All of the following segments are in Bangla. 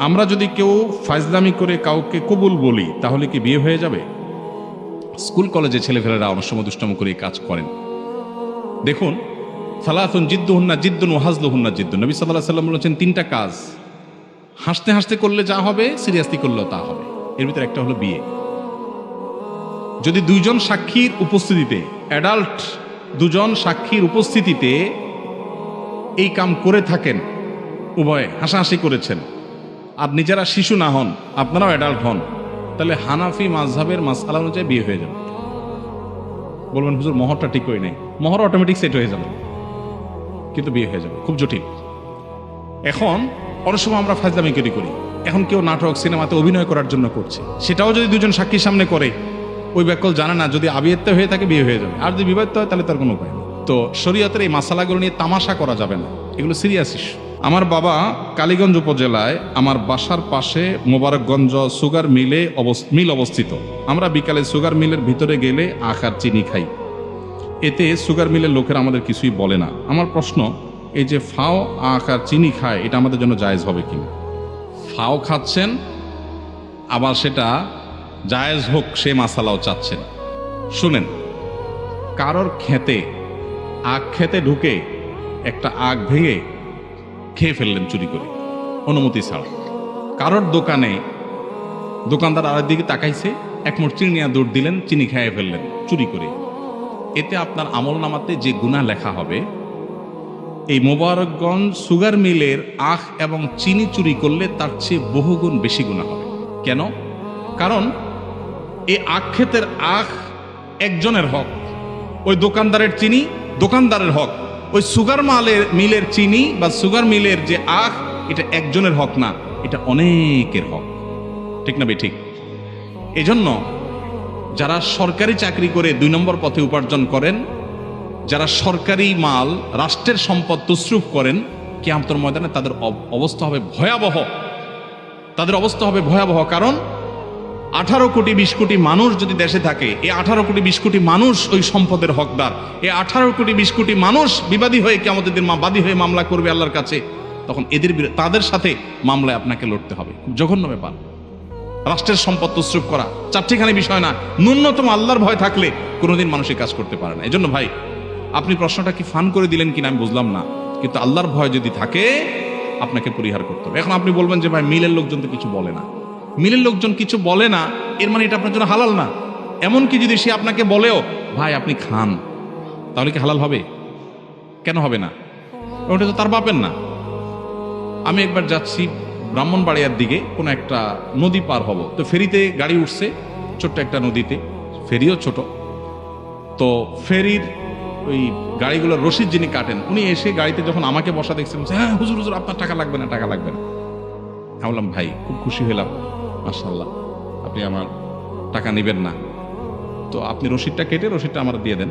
আমরা যদি কেউ ফাজলামি করে কাউকে কবুল বলি, তাহলে কি বিয়ে হয়ে যাবে? স্কুল, কলেজে ছেলেফেলেরা অনেক সময় দুষ্টম করে কাজ করেন। দেখুন ফালাতুন জিদ্দু হুন্না জিদ্দুন ও হাজলু হুন্না জিদ্দুন। নবী সাল্লাহ সাল্লাম বলেছেন, তিনটা কাজ। হাসতে হাসতে করলে যা হবে, সিরিয়াসলি করলেও তা হবে। এর ভিতরে একটা হলো বিয়ে। যদি দুইজন সাক্ষীর উপস্থিতিতে অ্যাডাল্ট দুজন সাক্ষীর উপস্থিতিতে এই কাম করে থাকেন, উভয়ে হাসাহাসি করেছেন আর নিজেরা শিশু না হন, আপনারাও অ্যাডাল্ট হন, তাহলে হানাফি মাঝহাবের মাসালা অনুযায়ী বিয়ে হয়ে যাবে। বলবেন, হুজুর, মহরটা ঠিক করে নেই। মহর অটোমেটিক সেট হয়ে যাবে, কিন্তু বিয়ে হয়ে যাবে। খুব জটিল। এখন অনেক সময় আমরা ফাজলামি করি করি। এখন কেউ নাটক, সিনেমাতে অভিনয় করার জন্য করছে। সেটাও যদি দুজন সাক্ষীর সামনে করে, ওই ব্যাকল জানে না, যদি আবিয়ত্তে হয়ে থাকে, বিয়ে হয়ে যাবে। আর যদি বিবাহিত হয়, তাহলে তার কোনো উপায় নেই। তো শরীয়তের এই মাসালাগুলো নিয়ে তামাশা করা যাবে না। এগুলো সিরিয়াস ইস্যু আমার বাবা কালীগঞ্জ উপজেলায় আমার বাসার পাশে মোবারকগঞ্জ সুগার মিলে মিল অবস্থিত। আমরা বিকালে সুগার মিলের ভিতরে গেলে আখ আর চিনি খাই। এতে সুগার মিলের লোকেরা আমাদের কিছুই বলে না। আমার প্রশ্ন, এই যে ফাও, আখ আর চিনি খায়, এটা আমাদের জন্য জায়েজ হবে কিনা ফাও খাচ্ছেন, আবার সেটা জায়েজ হোক, সে মাসালাও চাচ্ছেন। শুনেন, কারোর খেতে আখ খেতে ঢুকে একটা আখ ভেঙে খেয়ে ফেললেন চুরি করে। অনুমতি ছাড়া। কারোর দোকানে দোকানদার আরেক দিকে তাকাইছে, এক মোট চিনি নিয়ে দৌড় দিলেন, চিনি খেয়ে ফেললেন, চুরি করে। এতে আপনার আমল নামাতে যে গুণা লেখা হবে, এই মোবারকগঞ্জ সুগার মিলের আখ এবং চিনি চুরি করলে তার চেয়ে বহুগুণ বেশি গুণা হবে। কেন? কারণ এই আখ ক্ষেতের আখ একজনের হক, ওই দোকানদারের চিনি দোকানদারের হক। ওই সুগার মালের, মিলের চিনি বা সুগার মিলের যে আখ, এটা একজনের হক না, এটা অনেকের হক। ঠিক না বে ঠিক এজন্য যারা সরকারি চাকরি করে দুই নম্বর পথে উপার্জন করেন, যারা সরকারি মাল, রাষ্ট্রের সম্পদ তসরুপ করেন, কেয়ামতর ময়দানে তাদের অব- অবস্থা হবে ভয়াবহ। তাদের অবস্থা হবে ভয়াবহ। কারণ আঠারো কোটি বিশ কোটি মানুষ যদি দেশে থাকে, এই আঠারো কোটি বিশ কোটি মানুষ ওই সম্পদের হকদার। এই আঠারো কোটি বিশ কোটি মানুষ বিবাদী হয়ে কেমন দিন বাদী হয়ে মামলা করবে আল্লাহর কাছে, তখন এদের তাদের সাথে মামলায় আপনাকে লড়তে হবে। খুব জঘন্য ব্যাপার। রাষ্ট্রের সম্পদ তসরুপ করা, চারটিখানি বিষয় না, ন্যূনতম আল্লাহর ভয় থাকলে কোনোদিন মানুষ কাজ করতে পারে না। এই জন্য ভাই, আপনি প্রশ্নটা কি ফান করে দিলেন কিনা আমি বুঝলাম না, কিন্তু আল্লাহর ভয় যদি থাকে, আপনাকে পরিহার করতে হবে। এখন আপনি বলবেন যে ভাই, মিলের লোকজন তো কিছু বলে না। মিলের লোকজন কিছু বলে না, এর মানে এটা আপনার জন্য হালাল না। এমনকি যদি সে আপনাকে বলেও, ভাই, আপনি খান, তাহলে কি হালাল হবে? কেন হবে না? ওটা তো তার বাপের না। আমি একবার যাচ্ছি ব্রাহ্মণবাড়িয়ার দিকে, কোনো একটা নদী পার হব। তো ফেরিতে গাড়ি উঠছে, ছোট্ট একটা নদীতে। ফেরিও ছোট। তো ফেরির ওই গাড়িগুলোর রশিদ যিনি কাটেন, উনি এসে গাড়িতে যখন আমাকে বসা দেখছেন হ্যাঁ হুজুর হুজুর, আপনার টাকা লাগবে না, টাকা লাগবে না। আমি বললাম, ভাই, খুব খুশি হলাম। মার্শাল্লাহ আপনি আমার টাকা নেবেন না। তো আপনি রসিদটা কেটে রসিদটা আমার দিয়ে দেন।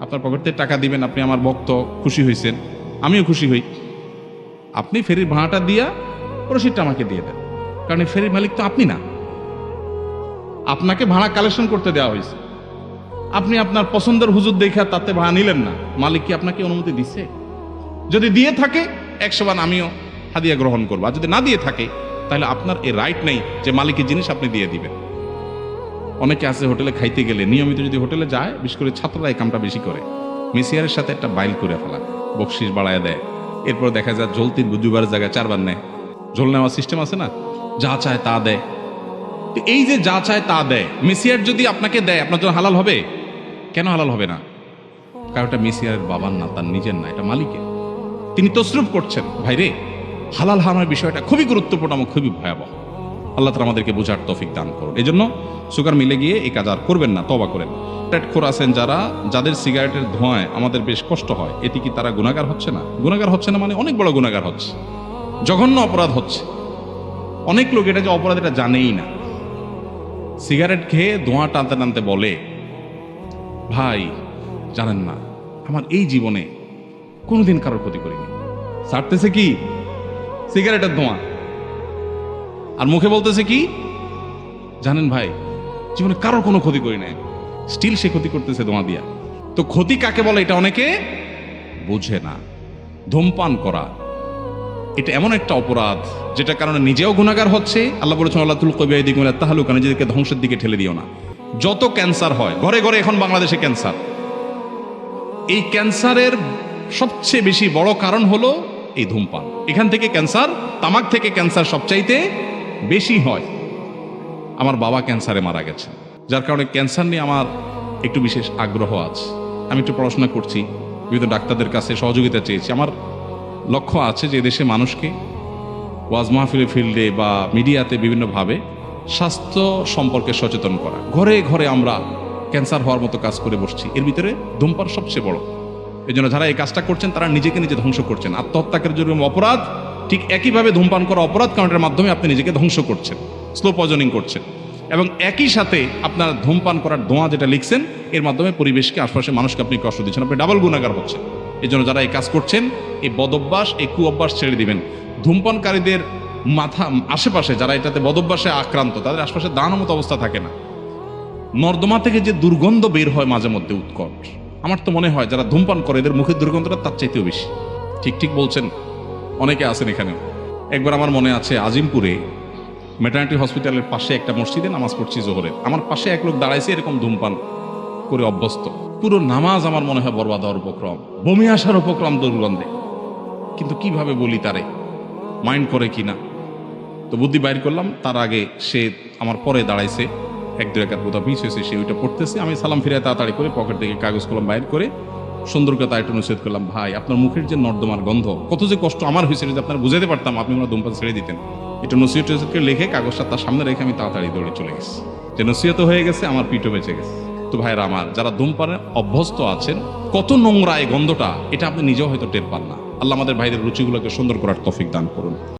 আপনার পকেট থেকে টাকা দিবেন, আপনি আমার ভক্ত খুশি হয়েছেন আমিও খুশি হই। আপনি ফেরির ভাড়াটা দিয়া রসিদটা আমাকে দিয়ে দেন। কারণ ফেরির মালিক তো আপনি না। আপনাকে ভাড়া কালেকশন করতে দেওয়া হয়েছে আপনি আপনার পছন্দের হুজুর দেখে তাতে ভাড়া নিলেন না। মালিক কি আপনাকে অনুমতি দিচ্ছে যদি দিয়ে থাকে, একশো বার আমিও হাদিয়া গ্রহণ করব। আর যদি না দিয়ে থাকে তাহলে আপনার এই রাইট নেই যে মালিকের জিনিস আপনি দিয়ে দিবেন। অনেকে আছে হোটেলে খাইতে গেলে, নিয়মিত যদি হোটেলে যায়, বিশেষ করে ছাত্ররা এই কামটা বেশি করে। মেসিয়ারের সাথে একটা বাইল করে ফেলা বকশিস বাড়ায় দেয়। এরপর দেখা যায় জল তিন দুবার জায়গায় চারবার নেয়। জল নেওয়ার সিস্টেম আছে না? যা চায় তা দেয়। তো এই যে যা চায় তা দেয় মেসিয়ার যদি আপনাকে দেয়, আপনার জন্য হালাল হবে? কেন হালাল হবে না? কারণ এটা মেসিয়ারের বাবার না, তার নিজের না, এটা মালিকের। তিনি তসরুপ করছেন ভাই রে হালাল হারানোর বিষয়টা খুবই গুরুত্বপূর্ণ এবং খুবই ভয়াবহ। আল্লাহ তালা আমাদেরকে বোঝার তফিক দান করুন। এই জন্য সুগার মিলে গিয়ে এই কাজ আর করবেন না তবা করেন। খোর আছেন যারা, যাদের সিগারেটের ধোঁয়ায় আমাদের বেশ কষ্ট হয় এটি কি তারা গুণাগার হচ্ছে না? গুণাগার হচ্ছে না মানে অনেক বড় গুণাগার হচ্ছে। জঘন্য অপরাধ হচ্ছে। অনেক লোক এটা যে অপরাধ এটা জানেই না। সিগারেট খেয়ে ধোঁয়া টানতে টানতে বলে, ভাই, জানেন না, আমার এই জীবনে কোনোদিন কারোর ক্ষতি করিনি। ছাড়তেছে কি? সিগারেটের ধোঁয়া। আর মুখে বলতেছে কি? জানেন ভাই, জীবনে কারোর কোনো ক্ষতি করি নাই। স্টিল সে ক্ষতি করতেছে ধোঁয়া দিয়া। তো ক্ষতি কাকে বলে এটা অনেকে বোঝে না। ধূমপান করা। এটা এমন একটা অপরাধ যেটা কারণে নিজেও গুণাগার হচ্ছে। আল্লাহ বলেছেন আল্লাহ তুল কবি দিকে তাহলুকা নিজেদেরকে ধ্বংসের দিকে ঠেলে দিও না। যত ক্যান্সার হয়, ঘরে ঘরে এখন বাংলাদেশে ক্যান্সার। এই ক্যান্সারের সবচেয়ে বেশি বড় কারণ হলো এই ধূমপান। এখান থেকে ক্যান্সার, তামাক থেকে ক্যান্সার সবচাইতে বেশি হয়। আমার বাবা ক্যান্সারে মারা গেছে যার কারণে ক্যান্সার নিয়ে আমার একটু বিশেষ আগ্রহ আছে। আমি একটু পড়াশোনা করছি, বিভিন্ন ডাক্তারদের কাছে সহযোগিতা চেয়েছি। আমার লক্ষ্য আছে যে দেশে মানুষকে ওয়াজ মাহফিলের ফিল্ডে বা মিডিয়াতে বিভিন্নভাবে স্বাস্থ্য সম্পর্কে সচেতন করা। ঘরে ঘরে আমরা ক্যান্সার হওয়ার মতো কাজ করে বসছি। এর ভিতরে ধূমপান সবচেয়ে বড়। এই জন্য যারা এই কাজটা করছেন, তারা নিজেকে নিজে ধ্বংস করছেন। আত্মহত্যাকের যেরকম অপরাধ, ঠিক একইভাবে ধূমপান করা অপরাধ কারণের মাধ্যমে আপনি নিজেকে ধ্বংস করছেন স্লো পয়জনিং করছেন। এবং একই সাথে আপনার ধূমপান করার ধোঁয়া যেটা লিখছেন, এর মাধ্যমে পরিবেশকে আশপাশে মানুষকে আপনি কষ্ট দিচ্ছেন। আপনি ডাবল গুণাগার হচ্ছেন। এই জন্য যারা এই কাজ করছেন, এই বদভ্যাস, এই কু অভ্যাস ছেড়ে দিবেন। ধূমপানকারীদের মাথা, আশেপাশে যারা এটাতে বদভ্যাসে আক্রান্ত, তাদের আশপাশে দাঁড়ানোর মতো অবস্থা থাকে না। নর্দমা থেকে যে দুর্গন্ধ বের হয় মাঝে মধ্যে উৎকট। আমার তো মনে হয় যারা ধূমপান করে এদের মুখের দুর্গন্ধটা তার চাইতেও বেশি। ঠিক ঠিক বলছেন। অনেকে আছেন এখানে একবার আমার মনে আছে আজিমপুরে মেটার্নিটি হসপিটালের পাশে একটা মসজিদে নামাজ পড়ছি জোহরের। আমার পাশে এক লোক দাঁড়াইছে এরকম ধূমপান করে অভ্যস্ত। পুরো নামাজ আমার মনে হয় বরবাদ হওয়ার উপক্রম। বমি আসার উপক্রম দুর্গন্ধে। কিন্তু কীভাবে বলি তারে? মাইন্ড করে কি না? তো বুদ্ধি বাইর করলাম, তার আগে সে আমার পরে দাঁড়াইছে। এক দু একাত বোধহয় মিস হয়েছে, সে ওইটা পড়তেছে। আমি সালাম ফিরে তাড়াতাড়ি করে পকেট থেকে কাগজ কলম বাইর করে সুন্দর করে তাই একটু নসিহত করলাম, ভাই, আপনার মুখের যে নর্দমার গন্ধ, কত যে কষ্ট আমার হয়েছে যদি আপনার বুঝাতে পারতাম, আপনি ওনার ধূমপান ছেড়ে দিতেন। এটা নসিহত করে লিখে কাগজটা তার সামনে রেখে আমি তাড়াতাড়ি দৌড়ে চলে গেছি। যে নসিহত হয়ে গেছে, আমার পিঠও বেঁচে গেছে। তো ভাইরা আমার, যারা ধূমপানে অভ্যস্ত আছেন, কত নোংরা এই গন্ধটা, এটা আপনি নিজেও হয়তো টের পান না। আল্লাহ আমাদের ভাইদের রুচিগুলোকে সুন্দর করার তফিক দান করুন।